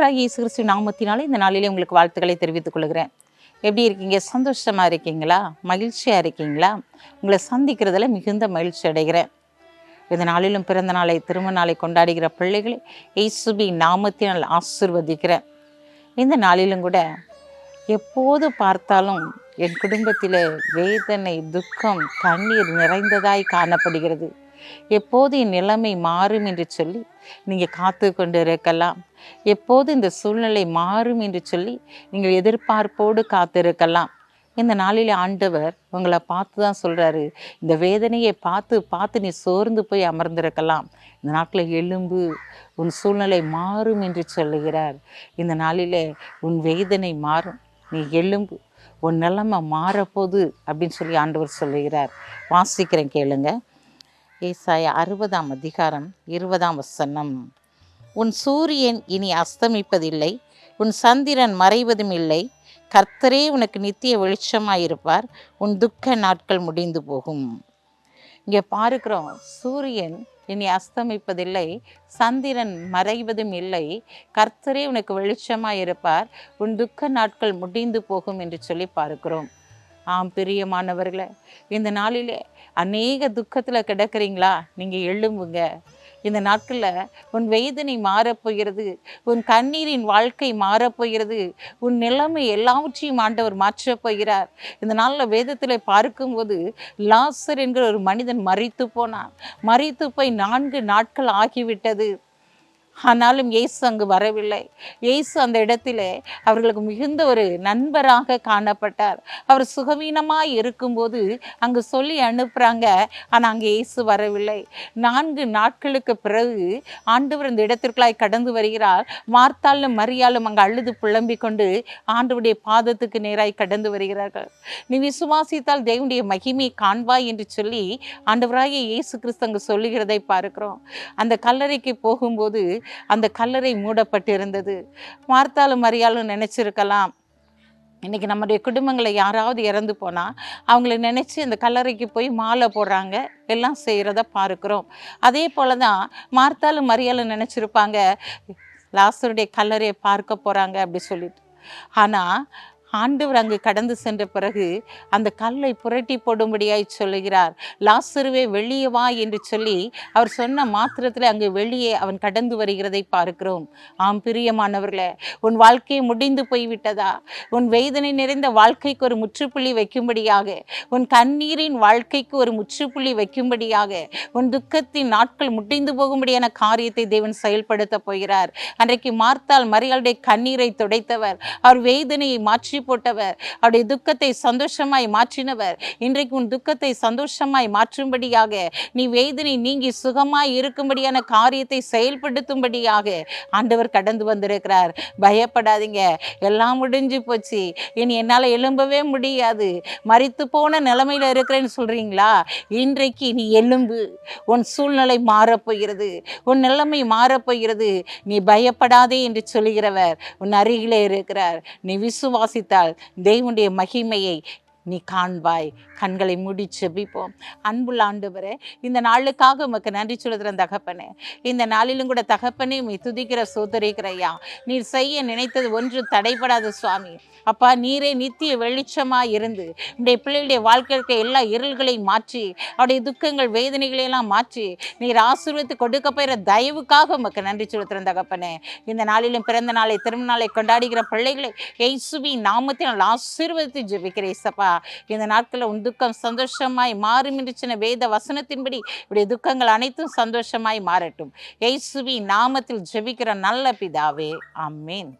ஆண்டவராக இயேசு கிறிஸ்து நாமத்தினாலே இந்த நாளிலே உங்களுக்கு வாழ்த்துக்களை தெரிவித்துக் கொள்கிறேன். எப்படி இருக்கீங்க? சந்தோஷமா இருக்கீங்களா? மகிழ்ச்சியா இருக்கீங்களா? உங்களை சந்திக்கிறதுல மிகுந்த மகிழ்ச்சி அடைகிறேன். இந்த நாளிலும் பிறந்த நாளை திருமண நாளை கொண்டாடுகிற பிள்ளைகளை இயேசுபி நாமத்தினால் ஆசிர்வதிக்கிறேன். இந்த நாளிலும் கூட எப்போது பார்த்தாலும் என் குடும்பத்தில் வேதனை துக்கம் கண்ணீர் நிறைந்ததாய் காணப்படுகிறது. எப்போது என் நிலைமை மாறும் என்று சொல்லி நீங்கள் காத்து கொண்டு இருக்கலாம் எப்போது இந்த சூழ்நிலை மாறும் என்று சொல்லி நீங்கள் எதிர்பார்ப்போடு காத்திருக்கலாம். இந்த நாளில் ஆண்டவர் உங்களை பார்த்து தான் சொல்கிறாரு இந்த வேதனையை பார்த்து பார்த்து நீ சோர்ந்து போய் அமர்ந்திருக்கலாம். இந்த நாட்டில் எலும்பு உன் சூழ்நிலை மாறும் என்று சொல்லுகிறார். இந்த நாளில் உன் வேதனை மாறும். நீ எலும்பு உன் நிலைமை மாறப்போகுது அப்படின்னு சொல்லி ஆண்டவர் சொல்லுகிறார். வாசிக்கிறேன் கேளுங்கள் ஏசாய அறுபதாம் அதிகாரம் இருபதாம் வசனம். உன் சூரியன் இனி அஸ்தமிப்பதில்லை உன் சந்திரன் மறைவதும் இல்லை கர்த்தரே உனக்கு நித்திய வெளிச்சமாயிருப்பார் உன் துக்க நாட்கள் முடிந்து போகும். இங்கே பார்க்கிறோம் சூரியன் இனி அஸ்தமிப்பதில்லை சந்திரன் மறைவதும் இல்லை கர்த்தரே உனக்கு வெளிச்சமாயிருப்பார் உன் துக்க நாட்கள் முடிந்து போகும் என்று சொல்லி பார்க்கிறோம். ஆம் பிரியமானவர்களை இந்த நாளிலே அநேக துக்கத்தில் கிடக்குறீங்களா? நீங்கள் எழும்புங்க. இந்த நாட்களில் உன் வேதனை மாறப்போகிறது உன் கண்ணீரின் வாழ்க்கை மாறப்போகிறது உன் நிலைமை எல்லாவற்றையும் ஆண்டவர் மாற்றப் போகிறார். இந்த நாளில் வேதத்தில் பார்க்கும்போது லாசர் என்கிற ஒரு மனிதன் மறித்து போனான். மறித்து போய் நான்கு நாட்கள் ஆகிவிட்டது. ஆனாலும் இயேசு அங்கு வரவில்லை. இயேசு அந்த இடத்திலே அவர்களுக்கு மிகுந்த ஒரு நண்பராக காணப்பட்டார். அவர் சுகவீனமாக இருக்கும்போது அங்கு சொல்லி அனுப்புகிறாங்க ஆனால் அங்கே இயேசு வரவில்லை. நான்கு நாட்களுக்கு பிறகு ஆண்டவர் இந்த இடத்திற்குள்ளாய் கடந்து வருகிறார். மார்த்தாலும் மரியாலும் அங்கே அழுது புலம்பிக் கொண்டு ஆண்டவருடைய பாதத்துக்கு நேராய் கடந்து வருகிறார்கள். நீ விசுவாசித்தால் தேவனுடைய மகிமையை காண்பாய் என்று சொல்லி ஆண்டவராகிய இயேசு கிறிஸ்து அங்கு சொல்லுகிறதை பார்க்கிறோம். அந்த கல்லறைக்கு போகும்போது அந்த கல்லறை மூடப்பட்டிருந்தது. மார்த்தாலும் மரியாலும் நினச்சிருக்கலாம். இன்றைக்கி நம்முடைய குடும்பங்களை யாராவது இறந்து போனால் அவங்கள நினச்சி அந்த கல்லறைக்கு போய் மாலை போடுறாங்க எல்லாம் செய்கிறத பார்க்குறோம். அதே போல தான் மார்த்தாலும் மரியாலும் நினச்சிருப்பாங்க லாஸ்டருடைய கல்லறையை பார்க்க போகிறாங்க அப்படி சொல்லிட்டு. ஆனால் ஆண்டவர் அங்கு கடந்து சென்ற பிறகு அந்த கல்லை புரட்டி போடும்படியாய் சொல்லுகிறார். லாசருவே வெளியே வா என்று சொல்லி அவர் சொன்ன மாத்திரத்தில் அங்கு வெளியே அவன் கடந்து வருகிறதை பார்க்கிறோம். ஆம் பிரியமானவர்களே உன் வாழ்க்கை முடிந்து போய்விட்டதா? உன் வேதனை நிறைந்த வாழ்க்கைக்கு ஒரு முற்றுப்புள்ளி வைக்கும்படியாக உன் கண்ணீரின் வாழ்க்கைக்கு ஒரு முற்றுப்புள்ளி வைக்கும்படியாக உன் துக்கத்தின் நாட்கள் முடிந்து போகும்படியான காரியத்தை தேவன் செயல்படுத்த போகிறார். அன்றைக்கு மார்த்தால் மரியாளுடைய கண்ணீரை துடைத்தவர். அவர் வேதனையை மாற்றி போட்டவர். அவருடைய துக்கத்தை சந்தோஷமாய் மாற்றினவர். இன்றைக்கு உன் துக்கத்தை சந்தோஷமாய் மாற்றும்படியாக நீ வேதனை நீங்கி சுகமாய் இருக்கும்படியான காரியத்தை செயல்படுத்தும்படியாக ஆண்டவர் கடந்து வந்திருக்கிறார். பயப்படாதீங்க. எல்லாம் முடிஞ்சு போச்சு. இனி என்னால் எழும்பவே முடியாது. மறித்து போன நிலைமையில் இருக்கிறேன்னு சொல்கிறீங்களா இன்றைக்கு நீ எலும்பு உன் சூழ்நிலை மாறப்போகிறது உன் நிலைமை மாறப்போகிறது நீ பயப்படாதே என்று சொல்கிறவர் உன் அருகிலே இருக்கிறார். நீ விசுவாசி விசுவாசித்தால் தேவனுடைய மகிமையை நீ காண்பாய். கண்களை மூடி செபிப்போம் அன்புள்ள ஆண்டவரே இந்த நாளுக்காக உமக்கு நன்றி சொல்லுகிற தகப்பனே. இந்த நாளிலும் கூட தகப்பனே உண்மை துதிக்கிற சோதரிக்கிறையா. நீர் செய்ய நினைத்தது ஒன்று தடைபடாத சுவாமி. அப்பா நீரே நித்திய வெளிச்சமாக இருந்து உடைய பிள்ளைகளுடைய வாழ்க்கைக்கு எல்லா இருள்களையும் மாற்றி அவருடைய துக்கங்கள் வேதனைகளையெல்லாம் மாற்றி நீர் ஆசீர்வத்து கொடுக்க போகிற தயவுக்காக உமக்கு நன்றி செலுத்துகிற தகப்பனே. இந்த நாளிலும் பிறந்த நாளை திருமண நாளை கொண்டாடுகிற பிள்ளைகளை இயேசுவி நாமத்தினால் ஆசீர்வதித்து ஜெபிக்கிறேன் சப்பா இந்த நாட்களில் உன் துக்கம் சந்தோஷமாய் மாறும் என்று சின்ன வேத வசனத்தின்படி இப்படி துக்கங்கள் அனைத்தும் சந்தோஷமாய் மாறட்டும். எய்சுவி நாமத்தில் ஜெபிக்கிற நல்ல பிதாவே. அம்மேன்